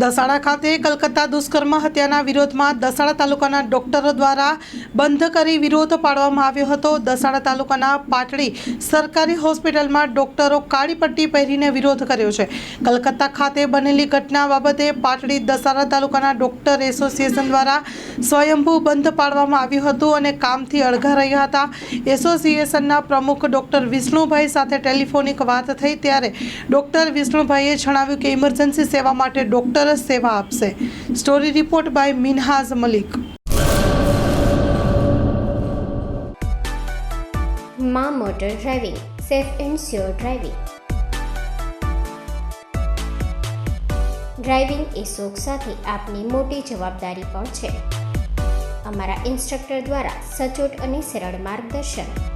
દસાડા ખાતે કલકત્તા દુષ્કર્મ હત્યાના વિરોધમાં દસાડા તાલુકાના ડોક્ટરો દ્વારા બંધ કરી વિરોધ પાડવામાં આવ્યો હતો. દસાડા તાલુકાના પાટડી સરકારી હોસ્પિટલમાં ડોક્ટરો કાળી પટ્ટી પહેરીને વિરોધ કર્યો છે. કલકત્તા ખાતે બનેલી ઘટના બાબતે પાટડી દસાડા તાલુકાના ડોક્ટર એસોસિએશન દ્વારા સ્વયંભૂ બંધ પાડવામાં આવ્યું હતું અને કામથી અળગા રહ્યા હતા. એસોસિએશનના પ્રમુખ ડોક્ટર વિષ્ણુભાઈ સાથે ટેલિફોનિક વાત થઈ ત્યારે ડોક્ટર વિષ્ણુભાઈએ જણાવ્યું કે ઇમરજન્સી સેવા માટે ડોક્ટર જ સેવા આપશે. Story report by Minhaz Malik. માં motor driving, safe and sure driving. Driving એ શોખ સાથે આપની મોટી જવાબદારી પણ છે. અમારા ઇન્સ્ટ્રક્ટર દ્વારા સચોટ અને સરળ માર્ગદર્શન.